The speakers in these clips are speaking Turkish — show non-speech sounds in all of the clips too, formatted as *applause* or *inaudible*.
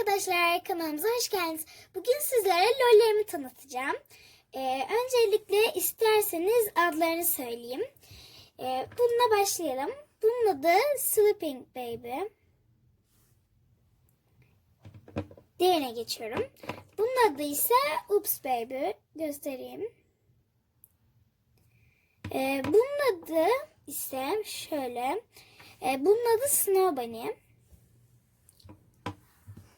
arkadaşlar kanalımıza hoş geldiniz. Bugün sizlere lollerimi tanıtacağım. Ee, öncelikle isterseniz adlarını söyleyeyim. Ee, bununla başlayalım. Bunun adı Sleeping Baby. Diğerine geçiyorum. Bunun adı ise Oops Baby. Göstereyim. Ee, bunun adı ise şöyle. Ee, bunun adı Snow Bunny.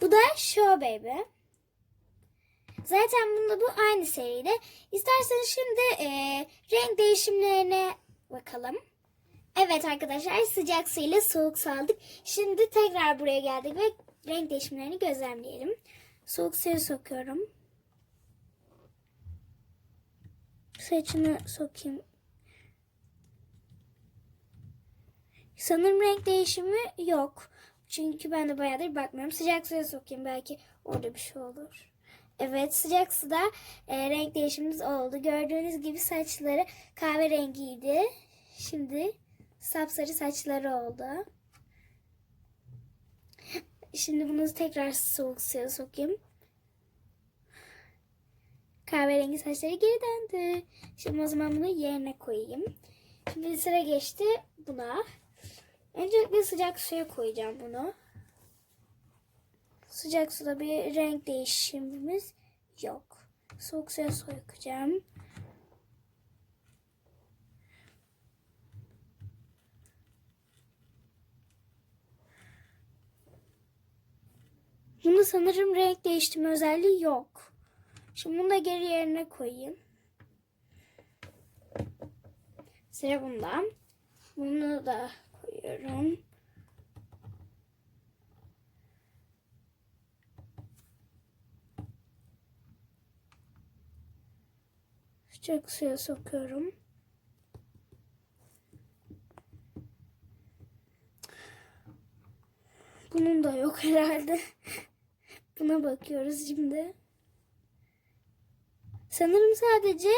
Bu da Show Baby. Zaten bunda bu aynı seride. İsterseniz şimdi e, renk değişimlerine bakalım. Evet arkadaşlar sıcak su ile soğuk su aldık. Şimdi tekrar buraya geldik ve renk değişimlerini gözlemleyelim. Soğuk suya sokuyorum. Saçını sokayım. Sanırım renk değişimi yok. Çünkü ben de bayağıdır bakmıyorum. Sıcak suya sokayım belki orada bir şey olur. Evet sıcak suda e, renk değişimimiz oldu. Gördüğünüz gibi saçları kahverengiydi. Şimdi sapsarı saçları oldu. Şimdi bunu tekrar soğuk suya sokayım. Kahverengi saçları geri döndü. Şimdi o zaman bunu yerine koyayım. Şimdi sıra geçti buna. Öncelikle sıcak suya koyacağım bunu. Sıcak suda bir renk değişimimiz yok. Soğuk suya soyacağım. Bunu sanırım renk değiştirme özelliği yok. Şimdi bunu da geri yerine koyayım. Sıra bundan. Bunu da koyuyorum. Sıcak suya sokuyorum. Bunun da yok herhalde. *laughs* Buna bakıyoruz şimdi. Sanırım sadece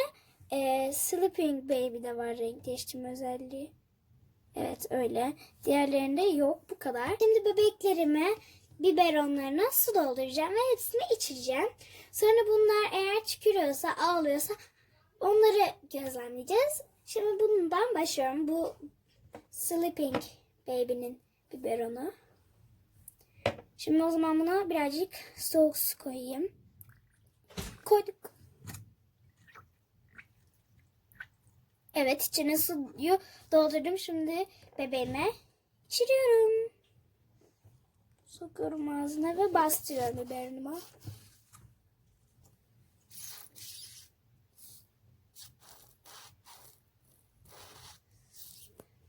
e, Sleeping Baby'de var renk değiştirme özelliği. Evet öyle. Diğerlerinde yok bu kadar. Şimdi bebeklerime biberonlarına su dolduracağım ve hepsini içireceğim. Sonra bunlar eğer tükürüyorsa, ağlıyorsa onları gözlemleyeceğiz. Şimdi bundan başlıyorum. Bu Sleeping Baby'nin biberonu. Şimdi o zaman buna birazcık soğuk su koyayım. Koyduk. Evet içine suyu doldurdum. Şimdi bebeğime içiriyorum. Sokuyorum ağzına ve bastırıyorum biberonuma.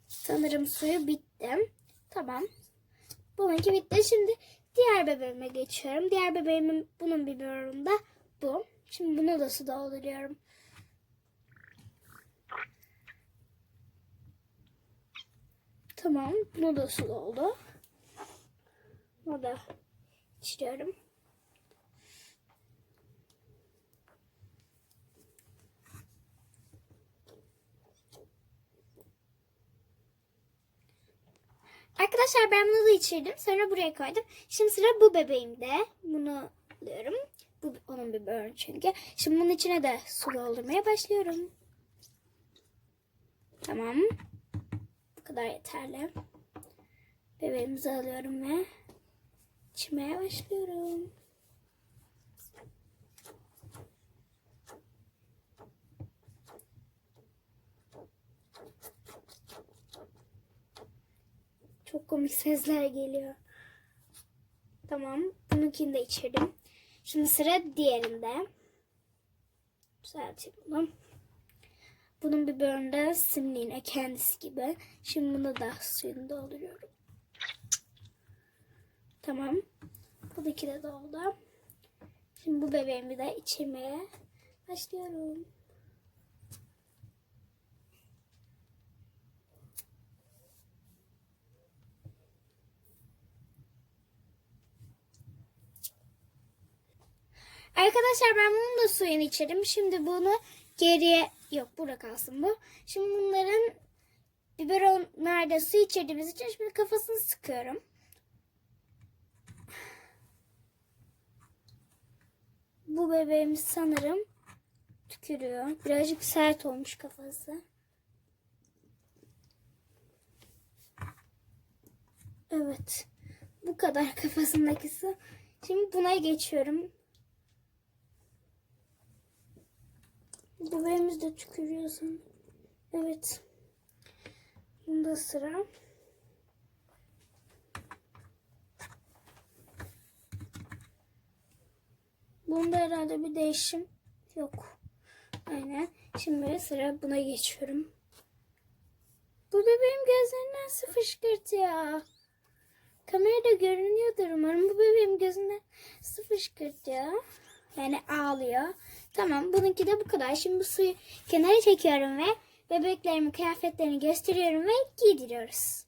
Sanırım suyu bitti. Tamam. Bununki bitti. Şimdi diğer bebeğime geçiyorum. Diğer bebeğimin bunun biberonunda bu. Şimdi bunu da su dolduruyorum. Tamam. Bu da su oldu. Bunu da içiriyorum. Arkadaşlar ben bunu da içirdim. Sonra buraya koydum. Şimdi sıra bu bebeğimde. Bunu alıyorum. Bu onun biberon çünkü. Şimdi bunun içine de su doldurmaya başlıyorum. Tamam. Kadar yeterli. Bebeğimizi alıyorum ve içmeye başlıyorum. Çok komik sesler geliyor. Tamam. Bununkini de içirdim. Şimdi sıra diğerinde. Düzelteyim bunu. Bunun bir bölümde simliğine kendisi gibi. Şimdi bunu da suyunu dolduruyorum. Tamam. Buradaki de doldu. Şimdi bu bebeğimi de içirmeye başlıyorum. Arkadaşlar ben bunun da suyunu içerim. Şimdi bunu geriye yok burada kalsın bu. Şimdi bunların biberonlarda su içirdiğimiz için şimdi kafasını sıkıyorum. bu bebeğimiz sanırım tükürüyor. Birazcık sert olmuş kafası. Evet. Bu kadar *laughs* kafasındaki su. Şimdi buna geçiyorum. Bu bebeğimiz de tükürüyor sanırım. Evet. Bunda sıra. Bunda herhalde bir değişim yok. Aynen. Şimdi sıra buna geçiyorum. Bu bebeğim gözlerinden su fışkırtıyor. Kamerada görünüyordur umarım. Bu bebeğim gözünden su fışkırtıyor. Yani ağlıyor. Tamam bununki de bu kadar. Şimdi bu suyu kenara çekiyorum ve bebeklerimin kıyafetlerini gösteriyorum ve giydiriyoruz.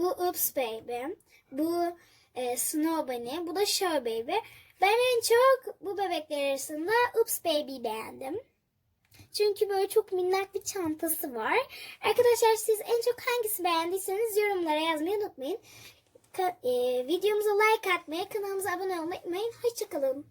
Bu Oops Baby. Bu e, Snow Bunny. Bu da Show Baby. Ben en çok bu bebekler arasında Oops Baby beğendim. Çünkü böyle çok minnak bir çantası var. Arkadaşlar siz en çok hangisi beğendiyseniz yorumlara yazmayı unutmayın. Ka- e, videomuza like atmayı, kanalımıza abone olmayı unutmayın. Hoşçakalın.